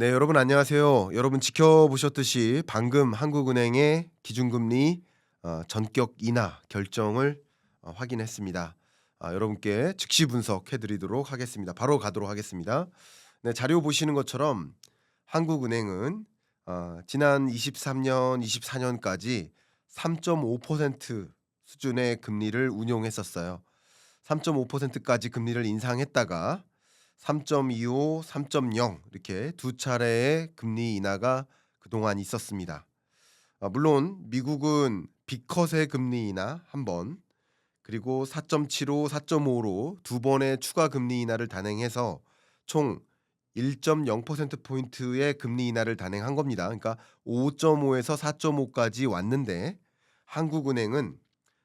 네, 여러분 안녕하세요. 여러분 지켜보셨듯이 방금 한국은행의 기준금리 어, 전격 인하 결정을 어, 확인했습니다. 아, 여러분께 즉시 분석해드리도록 하겠습니다. 바로 가도록 하겠습니다. 네, 자료 보시는 것처럼 한국은행은 어, 지난 23년, 24년까지 3.5% 수준의 금리를 운용했었어요. 3.5%까지 금리를 인상했다가 3.25, 3.0 이렇게 두 차례의 금리 인하가 그동안 있었습니다. 아, 물론 미국은 비컷의 금리 인하 한 번, 그리고 4.75, 4.5로 두 번의 추가 금리 인하를 단행해서 총 1.0% 포인트의 금리 인하를 단행한 겁니다. 그러니까 5.5에서 4.5까지 왔는데 한국은행은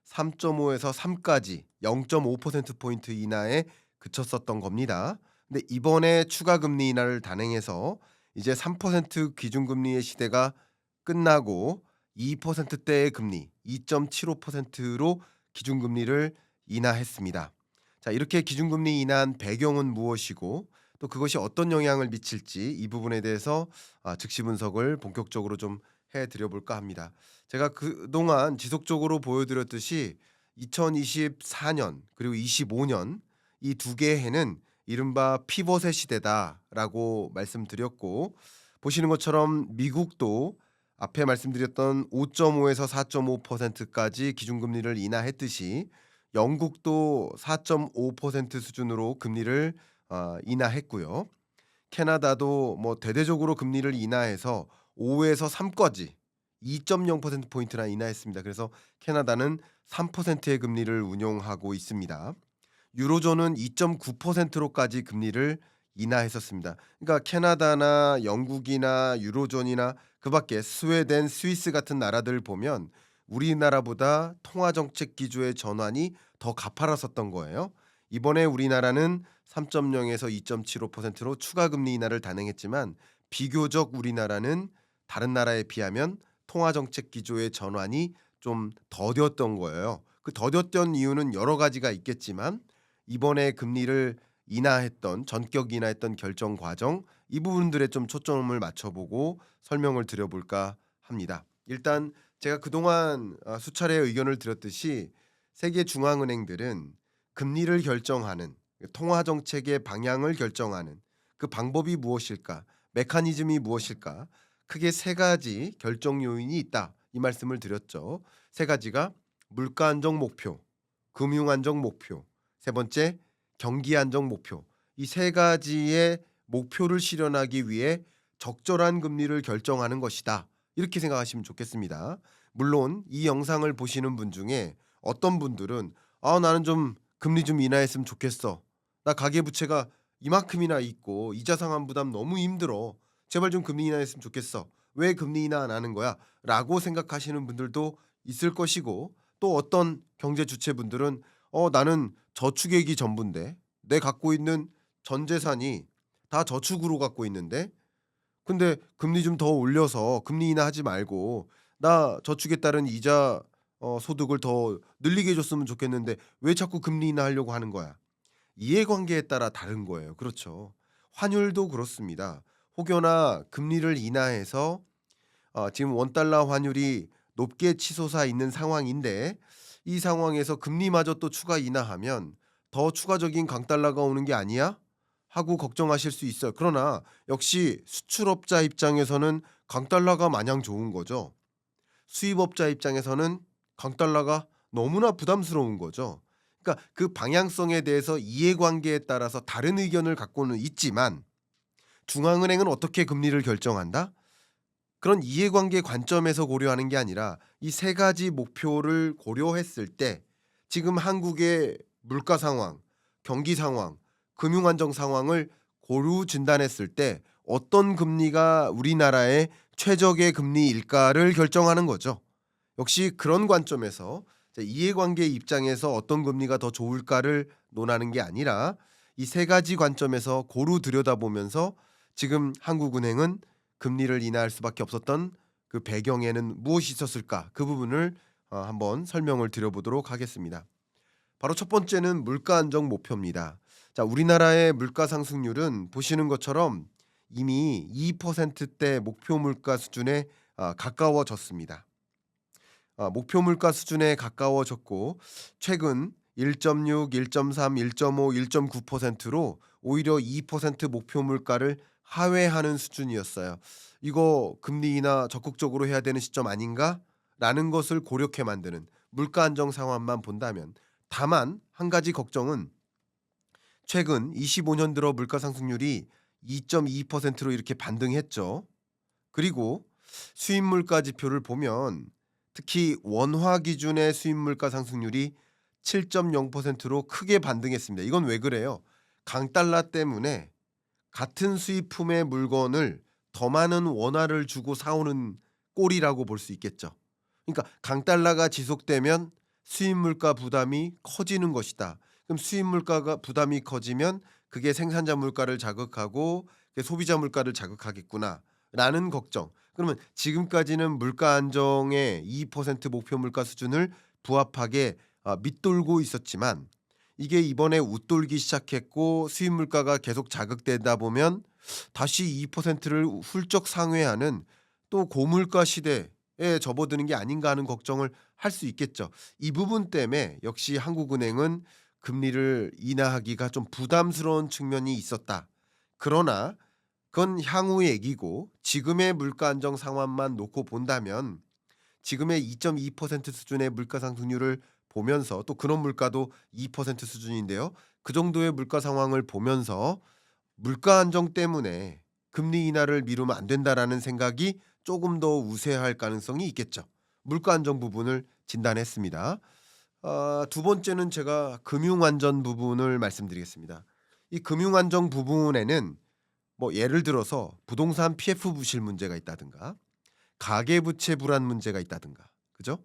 3.5에서 3까지 0.5% 포인트 인하에 그쳤었던 겁니다. 근데 이번에 추가 금리 인하를 단행해서 이제 3% 기준금리의 시대가 끝나고 2%대의 금리 2.75%로 기준금리를 인하했습니다. 자, 이렇게 기준금리 인하한 배경은 무엇이고 또 그것이 어떤 영향을 미칠지 이 부분에 대해서 아, 즉시 분석을 본격적으로 좀 해드려 볼까 합니다. 제가 그동안 지속적으로 보여드렸듯이 2024년 그리고 25년 이 두 개의 해는 이른바 피벗의 시대다라고 말씀드렸고 보시는 것처럼 미국도 앞에 말씀드렸던 5.5에서 4.5%까지 기준금리를 인하했듯이 영국도 4.5% 수준으로 금리를 어, 인하했고요. 캐나다도 뭐 대대적으로 금리를 인하해서 5에서 3까지 2.0% 포인트나 인하했습니다. 그래서 캐나다는 3%의 금리를 운용하고 있습니다. 유로존은 2.9%로까지 금리를 인하했었습니다. 그러니까 캐나다나 영국이나 유로존이나 그 밖에 스웨덴, 스위스 같은 나라들 보면 우리나라보다 통화 정책 기조의 전환이 더 가파랐었던 거예요. 이번에 우리나라는 3.0에서 2.75%로 추가 금리 인하를 단행했지만 비교적 우리나라는 다른 나라에 비하면 통화 정책 기조의 전환이 좀 더뎠던 거예요. 그 더뎠던 이유는 여러 가지가 있겠지만 이번에 금리를 인하했던 전격 인하했던 결정 과정 이 부분들에 좀 초점을 맞춰보고 설명을 드려볼까 합니다. 일단 제가 그동안 아, 수차례 의견을 드렸듯이 세계 중앙은행들은 금리를 결정하는 통화 정책의 방향을 결정하는 그 방법이 무엇일까, 메커니즘이 무엇일까, 크게 세 가지 결정 요인이 있다 이 말씀을 드렸죠. 세 가지가 물가 안정 목표, 금융 안정 목표, 세 번째 경기 안정 목표. 이 세 가지의 목표를 실현하기 위해 적절한 금리를 결정하는 것이다. 이렇게 생각하시면 좋겠습니다. 물론 이 영상을 보시는 분 중에 어떤 분들은 아 나는 좀 금리 좀 인하했으면 좋겠어. 나 가계 부채가 이만큼이나 있고 이자 상환 부담 너무 힘들어. 제발 좀 금리 인하했으면 좋겠어. 왜 금리 인하 안 하는 거야? 라고 생각하시는 분들도 있을 것이고 또 어떤 경제 주체분들은 어 나는 저축액이 전부인데 내 갖고 있는 전 재산이 다 저축으로 갖고 있는데 근데 금리 좀 더 올려서 금리 인하하지 말고 나 저축에 따른 이자 어, 소득을 더 늘리게 해줬으면 좋겠는데 왜 자꾸 금리 인하하려고 하는 거야? 이해관계에 따라 다른 거예요. 그렇죠. 환율도 그렇습니다. 혹여나 금리를 인하해서 어, 지금 원달러 환율이 높게 치솟아 있는 상황인데 이 상황에서 금리마저 또 추가 인하하면 더 추가적인 강달러가 오는 게 아니야? 하고 걱정하실 수 있어요. 그러나 역시 수출업자 입장에서는 강달러가 마냥 좋은 거죠. 수입업자 입장에서는 강달러가 너무나 부담스러운 거죠. 그러니까 그 방향성에 대해서 이해관계에 따라서 다른 의견을 갖고는 있지만 중앙은행은 어떻게 금리를 결정한다? 그런 이해관계 관점에서 고려하는 게 아니라 이 세 가지 목표를 고려했을 때 지금 한국의 물가 상황, 경기 상황, 금융 안정 상황을 고루 진단했을 때 어떤 금리가 우리나라의 최적의 금리일까를 결정하는 거죠. 역시 그런 관점에서 이해관계 입장에서 어떤 금리가 더 좋을까를 논하는 게 아니라 이 세 가지 관점에서 고루 들여다보면서 지금 한국은행은 금리를 인하할 수밖에 없었던 그 배경에는 무엇이 있었을까 그 부분을 어, 한번 설명을 드려보도록 하겠습니다. 바로 첫 번째는 물가 안정 목표입니다. 자, 우리나라의 물가 상승률은 보시는 것처럼 이미 2%대 목표 물가 수준에 아, 가까워졌습니다. 아, 목표 물가 수준에 가까워졌고 최근 1.6, 1.3, 1.5, 1.9%로 오히려 2% 목표 물가를 하회하는 수준이었어요. 이거 금리 인하 적극적으로 해야 되는 시점 아닌가 라는 것을 고려케 만드는 물가 안정 상황만 본다면 다만 한 가지 걱정은 최근 25년 들어 물가 상승률이 2.2%로 이렇게 반등했죠. 그리고 수입 물가 지표를 보면 특히 원화 기준의 수입 물가 상승률이 7.0%로 크게 반등했습니다. 이건 왜 그래요? 강달러 때문에 같은 수입품의 물건을 더 많은 원화를 주고 사오는 꼴이라고 볼 수 있겠죠. 그러니까 강달러가 지속되면 수입 물가 부담이 커지는 것이다. 그럼 수입 물가가 부담이 커지면 그게 생산자 물가를 자극하고 그게 소비자 물가를 자극하겠구나라는 걱정. 그러면 지금까지는 물가 안정의 2% 목표 물가 수준을 부합하게 아, 밑돌고 있었지만 이게 이번에 웃돌기 시작했고 수입 물가가 계속 자극되다 보면 다시 2%를 훌쩍 상회하는 또 고물가 시대에 접어드는 게 아닌가 하는 걱정을 할 수 있겠죠. 이 부분 때문에 역시 한국은행은 금리를 인하하기가 좀 부담스러운 측면이 있었다. 그러나 그건 향후 얘기고 지금의 물가 안정 상황만 놓고 본다면 지금의 2.2% 수준의 물가 상승률을 보면서 또 근원 물가도 2% 수준인데요. 그 정도의 물가 상황을 보면서 물가 안정 때문에 금리 인하를 미루면 안 된다라는 생각이 조금 더 우세할 가능성이 있겠죠. 물가 안정 부분을 진단했습니다. 아, 두 번째는 제가 금융 안전 부분을 말씀드리겠습니다. 이 금융 안정 부분에는 뭐 예를 들어서 부동산 PF 부실 문제가 있다든가 가계 부채 불안 문제가 있다든가 그죠?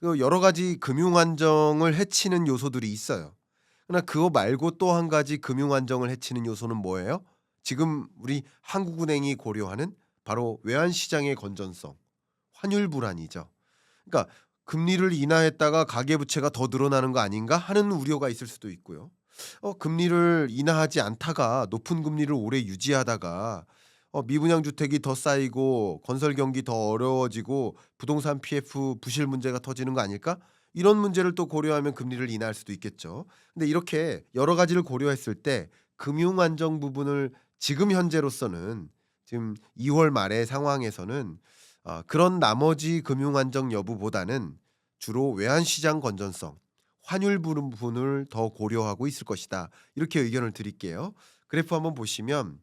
그 여러 가지 금융 안정을 해치는 요소들이 있어요. 그러나 그거 말고 또 한 가지 금융 안정을 해치는 요소는 뭐예요? 지금 우리 한국은행이 고려하는 바로 외환 시장의 건전성, 환율 불안이죠. 그러니까 금리를 인하했다가 가계 부채가 더 늘어나는 거 아닌가 하는 우려가 있을 수도 있고요. 어, 금리를 인하하지 않다가 높은 금리를 오래 유지하다가 어, 미분양 주택이 더 쌓이고 건설 경기 더 어려워지고 부동산 PF 부실 문제가 터지는 거 아닐까? 이런 문제를 또 고려하면 금리를 인하할 수도 있겠죠. 근데 이렇게 여러 가지를 고려했을 때 금융 안정 부분을 지금 현재로서는 지금 2월 말의 상황에서는 어, 그런 나머지 금융 안정 여부보다는 주로 외환 시장 건전성, 환율 부분을 더 고려하고 있을 것이다. 이렇게 의견을 드릴게요. 그래프 한번 보시면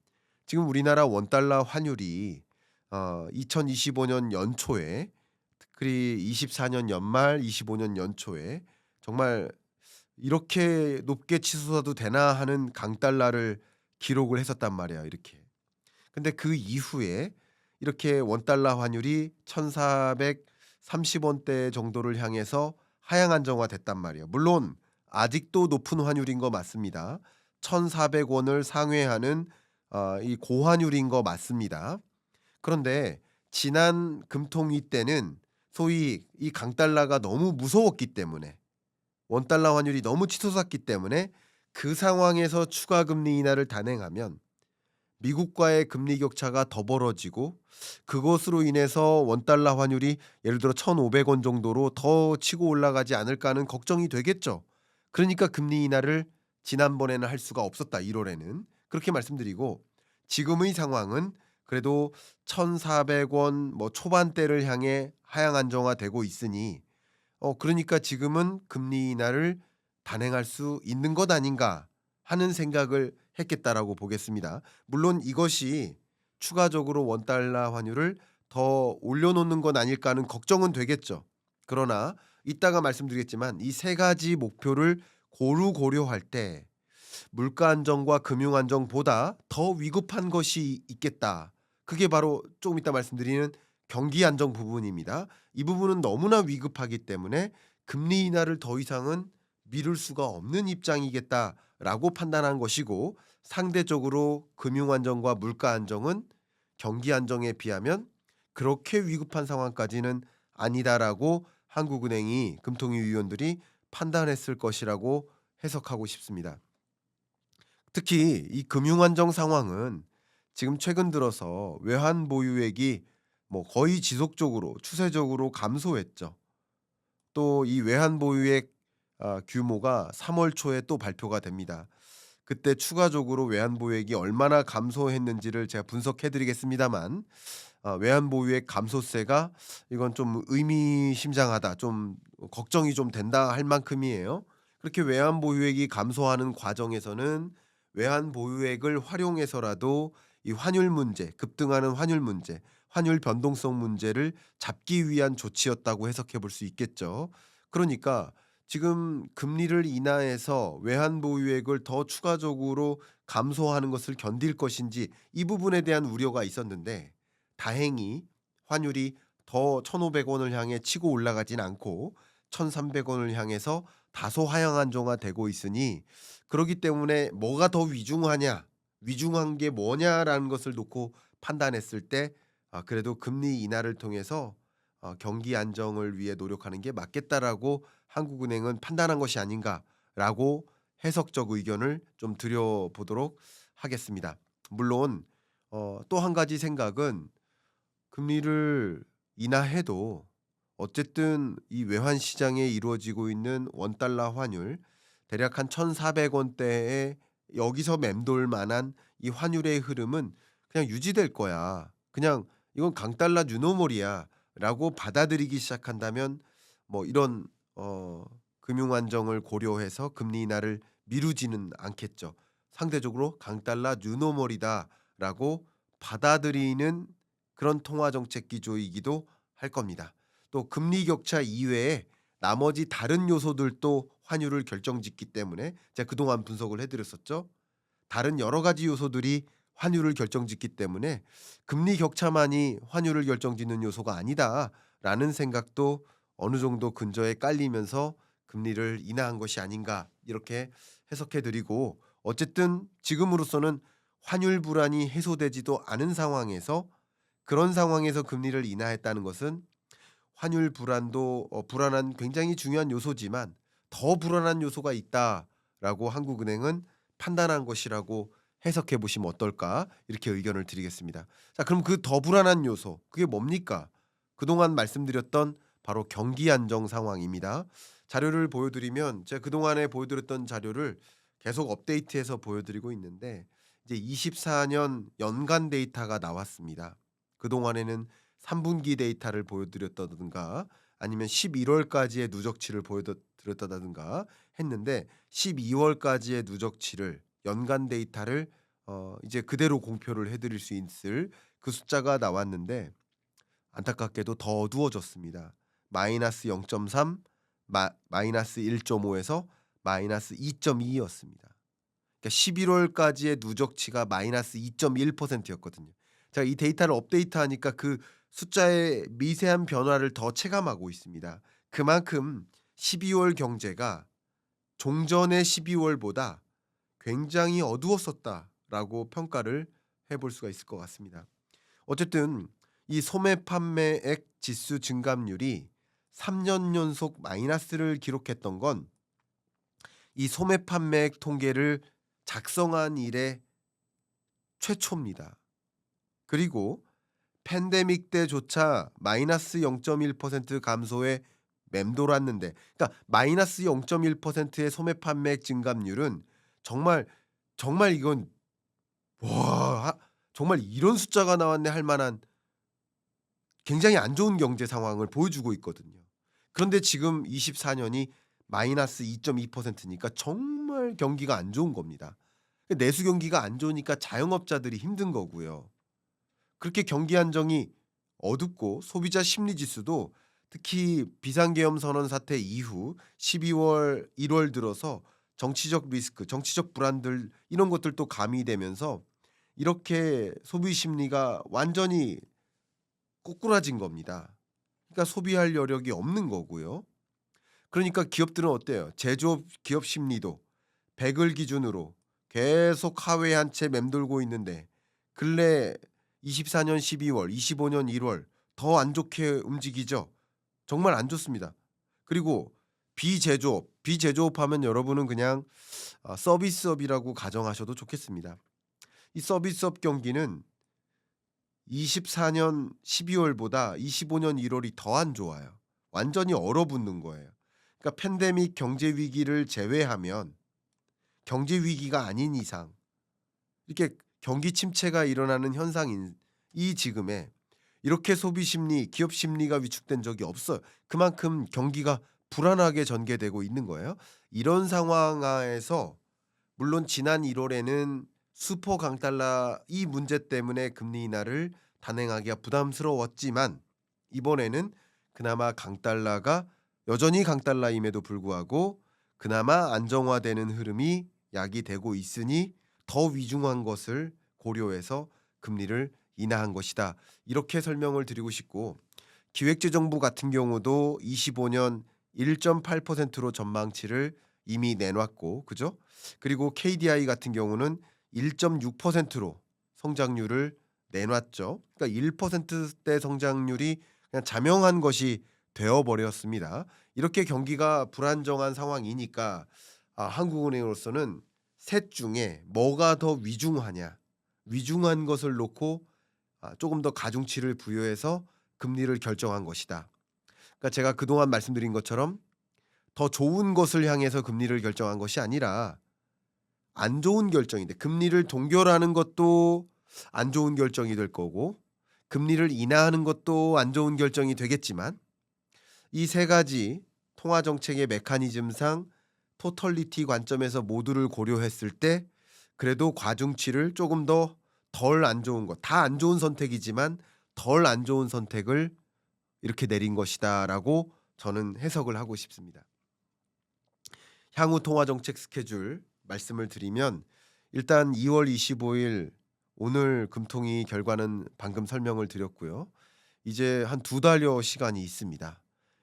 지금 우리나라 원달러 환율이 어, 2025년 연초에 특히 24년 연말, 25년 연초에 정말 이렇게 높게 치솟아도 되나 하는 강달러를 기록을 했었단 말이에요. 이렇게. 근데 그 이후에 이렇게 원달러 환율이 1,430원대 정도를 향해서 하향 안정화 됐단 말이에요. 물론 아직도 높은 환율인 거 맞습니다. 1,400원을 상회하는 어, 이 고환율인 거 맞습니다. 그런데 지난 금통위 때는 소위 이 강달러가 너무 무서웠기 때문에 원달러 환율이 너무 치솟았기 때문에 그 상황에서 추가 금리 인하를 단행하면 미국과의 금리 격차가 더 벌어지고 그것으로 인해서 원달러 환율이 예를 들어 1,500원 정도로 더 치고 올라가지 않을까 하는 걱정이 되겠죠. 그러니까 금리 인하를 지난번에는 할 수가 없었다. 1월에는. 그렇게 말씀드리고 지금의 상황은 그래도 1,400원 뭐 초반대를 향해 하향 안정화되고 있으니 어 그러니까 지금은 금리 인하를 단행할 수 있는 것 아닌가 하는 생각을 했겠다라고 보겠습니다. 물론 이것이 추가적으로 원달러 환율을 더 올려놓는 건 아닐까 하는 걱정은 되겠죠. 그러나 이따가 말씀드리겠지만 이 세 가지 목표를 고루 고려할 때 물가 안정과 금융 안정보다 더 위급한 것이 있겠다. 그게 바로 조금 이따 말씀드리는 경기 안정 부분입니다. 이 부분은 너무나 위급하기 때문에 금리 인하를 더 이상은 미룰 수가 없는 입장이겠다라고 판단한 것이고 상대적으로 금융 안정과 물가 안정은 경기 안정에 비하면 그렇게 위급한 상황까지는 아니다라고 한국은행이 금통위 위원들이 판단했을 것이라고 해석하고 싶습니다. 특히 이 금융 안정 상황은 지금 최근 들어서 외환 보유액이 뭐 거의 지속적으로 추세적으로 감소했죠. 또 이 외환 보유액 아 규모가 3월 초에 또 발표가 됩니다. 그때 추가적으로 외환 보유액이 얼마나 감소했는지를 제가 분석해 드리겠습니다만 아 외환 보유액 감소세가 이건 좀 의미심장하다. 좀 걱정이 좀 된다 할 만큼이에요. 그렇게 외환 보유액이 감소하는 과정에서는 외환 보유액을 활용해서라도 이 환율 문제, 급등하는 환율 문제, 환율 변동성 문제를 잡기 위한 조치였다고 해석해 볼 수 있겠죠. 그러니까 지금 금리를 인하해서 외환 보유액을 더 추가적으로 감소하는 것을 견딜 것인지 이 부분에 대한 우려가 있었는데 다행히 환율이 더 1,500원을 향해 치고 올라가진 않고 1,300원을 향해서 다소 하향 안정화 되고 있으니 그러기 때문에 뭐가 더 위중하냐, 위중한 게 뭐냐라는 것을 놓고 판단했을 때 아 그래도 금리 인하를 통해서 어 '경기 안정을 위해 노력하는 게 맞겠다.'라고 한국은행은 판단한 것이 아닌가라고 해석적 의견을 좀 드려 보도록 하겠습니다. 물론 어 또 한 가지 생각은 금리를 인하해도 어쨌든 이 외환 시장에 이루어지고 있는 원 달러 환율 대략 한 1,400 원대에 여기서 맴돌 만한 이 환율의 흐름은 그냥 유지될 거야. 그냥 '이건 강달러 뉴노멀이야.'라고 받아들이기 시작한다면 뭐 이런 어 금융 안정을 고려해서 금리 인하를 미루지는 않겠죠. 상대적으로 '강달러 뉴노멀이다.'라고 받아들이는 그런 통화 정책 기조이기도 할 겁니다. 또 금리 격차 이외에 나머지 다른 요소들도 환율을 결정짓기 때문에 제가 그동안 분석을 해 드렸었죠. 다른 여러 가지 요소들이 환율을 결정짓기 때문에 '금리 격차만이 환율을 결정짓는 요소가 아니다.'라는 생각도 어느 정도 근저에 깔리면서 '금리를 인하한 것이 아닌가.' 이렇게 해석해 드리고 어쨌든 지금으로서는 환율 불안이 해소되지도 않은 상황에서 그런 상황에서 금리를 인하했다는 것은 환율 불안도 어 불안한 굉장히 중요한 요소지만 '더 불안한 요소가 있다.'라고 한국은행은 판단한 것이라고 해석해 보시면 어떨까 이렇게 의견을 드리겠습니다. 자 그럼 그 더 불안한 요소 그게 뭡니까? 그동안 말씀드렸던 바로 경기 안정 상황입니다. 자료를 보여 드리면 제가 그동안에 보여 드렸던 자료를 계속 업데이트해서 보여 드리고 있는데 이제 24년 연간 데이터가 나왔습니다. 그동안에는 3분기 데이터를 보여 드렸다든가 아니면 11월까지의 누적치를 보여 드렸다든가 했는데 12월까지의 누적치를 연간 데이터를 어 이제 그대로 공표를 해 드릴 수 있을 그 숫자가 나왔는데 안타깝게도 더 어두워졌습니다. 마이너스 0.3 마 마이너스 1.5에서 마이너스 2.2 였습니다. 그러니까 11월까지의 누적치가 마이너스 2.1% 였거든요. 제가 이 데이터를 업데이트하니까 그 숫자의 미세한 변화를 더 체감하고 있습니다. 그만큼 12월 경제가 종전의 12월보다 굉장히 어두웠었다라고 평가를 해볼 수가 있을 것 같습니다. 어쨌든 이 소매 판매액 지수 증감률이 3년 연속 마이너스를 기록했던 건 이 소매 판매액 통계를 작성한 이래 최초입니다. 그리고 팬데믹 때조차 마이너스 0.1% 감소에 맴돌았는데 그러니까 마이너스 0.1%의 소매 판매액 증감률은 정말, 정말 이건 '와 정말 이런 숫자가 나왔네.' 할 만한 굉장히 안 좋은 경제 상황을 보여주고 있거든요. 그런데 지금 24년이 마이너스 2.2%니까 정말 경기가 안 좋은 겁니다. 내수 경기가 안 좋으니까 자영업자들이 힘든 거고요. 그렇게 경기 안정이 어둡고 소비자 심리 지수도 특히 비상계엄 선언 사태 이후 12월, 1월 들어서 정치적 리스크, 정치적 불안들 이런 것들도 가미되면서 이렇게 소비 심리가 완전히 꼬꾸라진 겁니다. 그러니까 소비할 여력이 없는 거고요. 그러니까 기업들은 어때요? 제조업 기업 심리도 100을 기준으로 계속 하회한 채 맴돌고 있는데 근래 24년 12월, 25년 1월 더 안 좋게 움직이죠. 정말 안 좋습니다. 그리고 비제조업, 비제조업 하면 여러분은 그냥 아 서비스업이라고 가정하셔도 좋겠습니다. 이 서비스업 경기는 24년 12월보다 25년 1월이 더 안 좋아요. 완전히 얼어붙는 거예요. 그러니까 팬데믹 경제 위기를 제외하면 경제 위기가 아닌 이상 이렇게 경기 침체가 일어나는 현상인 이 지금에 이렇게 소비 심리, 기업 심리가 위축된 적이 없어요. 그만큼 경기가 불안하게 전개되고 있는 거예요. 이런 상황 하에서 물론 지난 1월에는 슈퍼 강달러 이 문제 때문에 금리 인하를 단행하기가 부담스러웠지만 이번에는 그나마 강달러가 여전히 강달러임에도 불구하고 그나마 안정화되는 흐름이 야기되고 있으니 더 위중한 것을 고려해서 금리를 인하한 것이다. 이렇게 설명을 드리고 싶고 기획재정부 같은 경우도 25년 1.8%로 전망치를 이미 내놨고 그죠? 그리고 KDI 같은 경우는 1.6%로 성장률을 내놨죠. 그러니까 1%대 성장률이 그냥 자명한 것이 되어 버렸습니다. 이렇게 경기가 불안정한 상황이니까 아, 한국은행으로서는 셋 중에 뭐가 더 위중하냐? 위중한 것을 놓고 아, 조금 더 가중치를 부여해서 금리를 결정한 것이다. 그러니까 제가 그동안 말씀드린 것처럼 더 좋은 것을 향해서 금리를 결정한 것이 아니라 안 좋은 결정인데 금리를 동결하는 것도 안 좋은 결정이 될 거고 금리를 인하하는 것도 안 좋은 결정이 되겠지만 이 세 가지 통화 정책의 메커니즘상 토털리티 관점에서 모두를 고려했을 때 그래도 과중치를 조금 더 덜 안 좋은 것 다 안 좋은 선택이지만 덜 안 좋은 선택을 이렇게 내린 것이다라고 저는 해석을 하고 싶습니다. 향후 통화 정책 스케줄 말씀을 드리면 일단 2월 25일 오늘 금통위 결과는 방금 설명을 드렸고요. 이제 한 두 달여 시간이 있습니다.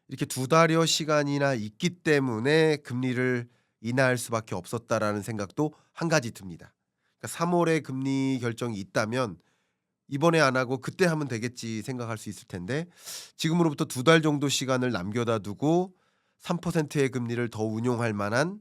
이렇게 두 달여 시간이나 있기 때문에 금리를 인하할 수밖에 없었다라는 생각도 한 가지 듭니다. 그러니까 3월에 금리 결정이 있다면 이번에 안 하고 그때 하면 되겠지 생각할 수 있을 텐데 지금으로부터 두 달 정도 시간을 남겨다 두고 3%의 금리를 더 운용할 만한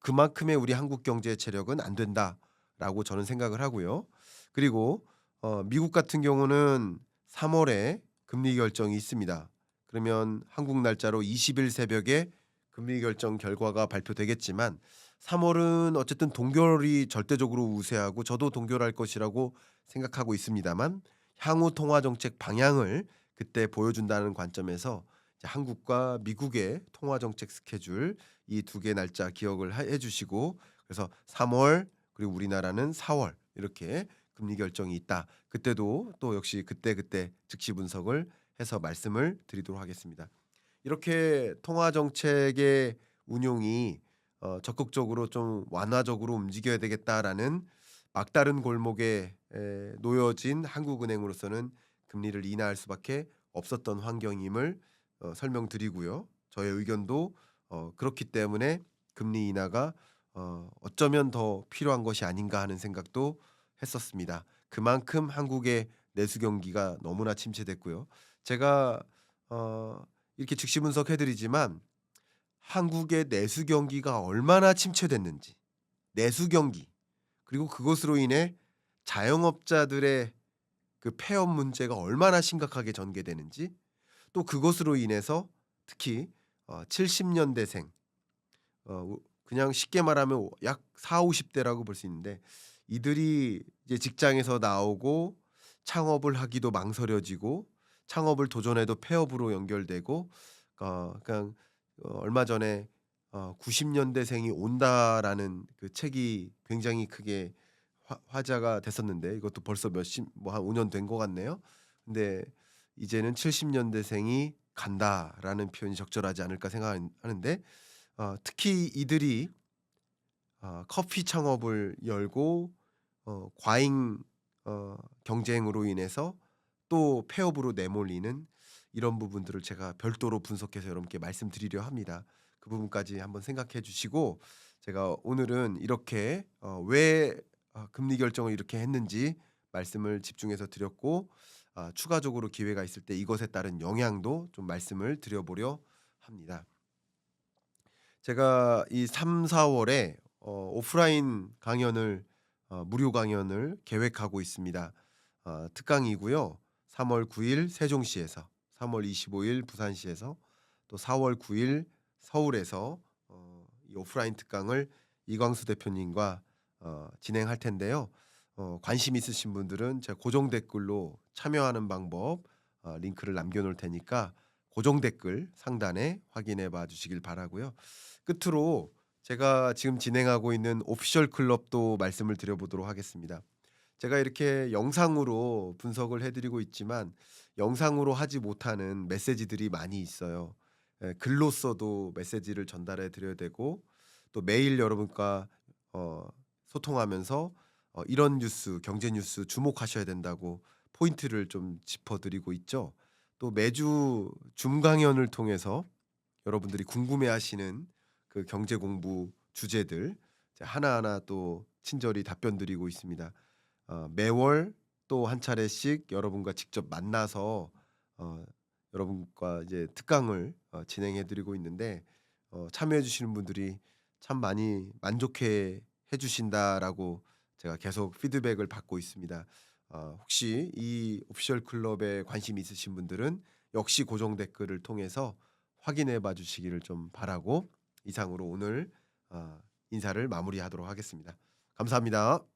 그만큼의 우리 한국 경제의 체력은 안 된다라고 저는 생각을 하고요. 그리고 어, 미국 같은 경우는 3월에 금리 결정이 있습니다. 그러면 한국 날짜로 20일 새벽에 금리 결정 결과가 발표되겠지만 3월은 어쨌든 동결이 절대적으로 우세하고 저도 동결할 것이라고 생각하고 있습니다만 향후 통화 정책 방향을 그때 보여준다는 관점에서 한국과 미국의 통화 정책 스케줄 이 두 개 날짜 기억을 하- 해주시고 그래서 3월 그리고 우리나라는 4월 이렇게 금리 결정이 있다. 그때도 또 역시 그때 그때 즉시 분석을 해서 말씀을 드리도록 하겠습니다. 이렇게 통화 정책의 운용이 어, 적극적으로 좀 완화적으로 움직여야 되겠다라는 막다른 골목에 에, 놓여진 한국은행으로서는 금리를 인하할 수밖에 없었던 환경임을 어, 설명드리고요. 저의 의견도 어, 그렇기 때문에 금리 인하가 어, 어쩌면 더 필요한 것이 아닌가 하는 생각도 했었습니다. 그만큼 한국의 내수 경기가 너무나 침체됐고요. 제가 어, 이렇게 즉시 분석해드리지만 한국의 내수 경기가 얼마나 침체됐는지 내수 경기 그리고 그것으로 인해 자영업자들의 그 폐업 문제가 얼마나 심각하게 전개되는지 또 그것으로 인해서 특히 어, 70년대생 어, 그냥 쉽게 말하면 약 4, 50대라고 볼 수 있는데 이들이 이제 직장에서 나오고 창업을 하기도 망설여지고 창업을 도전해도 폐업으로 연결되고 어, 그냥 어, 얼마 전에 어, 90년대생이 온다라는 그 책이 굉장히 크게 화, 화제가 됐었는데 이것도 벌써 몇십 뭐 한 5년 된 것 같네요. 근데 이제는 70년대생이 간다라는 표현이 적절하지 않을까 생각하는데 어, 특히 이들이 어, 커피 창업을 열고 어, 과잉 어, 경쟁으로 인해서 또 폐업으로 내몰리는 이런 부분들을 제가 별도로 분석해서 여러분께 말씀드리려 합니다. 그 부분까지 한번 생각해 주시고 제가 오늘은 이렇게 어, 왜 어, 금리 결정을 이렇게 했는지 말씀을 집중해서 드렸고 아, 추가적으로 기회가 있을 때 이것에 따른 영향도 좀 말씀을 드려보려 합니다. 제가 이 3, 4월에 어, 오프라인 강연을 어, 무료 강연을 계획하고 있습니다. 어, 특강이고요. 3월 9일 세종시에서, 3월 25일 부산시에서, 또 4월 9일 서울에서 어, 이 오프라인 특강을 이광수 대표님과 어, 진행할 텐데요. 어, 관심 있으신 분들은 제 고정 댓글로 참여하는 방법 어, 링크를 남겨놓을 테니까 고정 댓글 상단에 확인해 봐 주시길 바라고요. 끝으로 제가 지금 진행하고 있는 오피셜 클럽도 말씀을 드려보도록 하겠습니다. 제가 이렇게 영상으로 분석을 해드리고 있지만 영상으로 하지 못하는 메시지들이 많이 있어요. 예, 글로써도 메시지를 전달해 드려야 되고 또 매일 여러분과 어, 소통하면서 어, 이런 뉴스, 경제 뉴스 주목하셔야 된다고 포인트를 좀 짚어드리고 있죠. 또 매주 줌 강연을 통해서 여러분들이 궁금해하시는 그 경제 공부 주제들 하나하나 또 친절히 답변 드리고 있습니다. 어, 매월 또 한 차례씩 여러분과 직접 만나서 어, 여러분과 이제 특강을 어, 진행해 드리고 있는데 어, 참여해 주시는 분들이 참 많이 만족해 해 주신다라고 제가 계속 피드백을 받고 있습니다. 어, 혹시 이 오피셜 클럽에 관심 있으신 분들은 역시 고정 댓글을 통해서 확인해 봐 주시기를 좀 바라고 이상으로 오늘 어, 인사를 마무리하도록 하겠습니다. 감사합니다.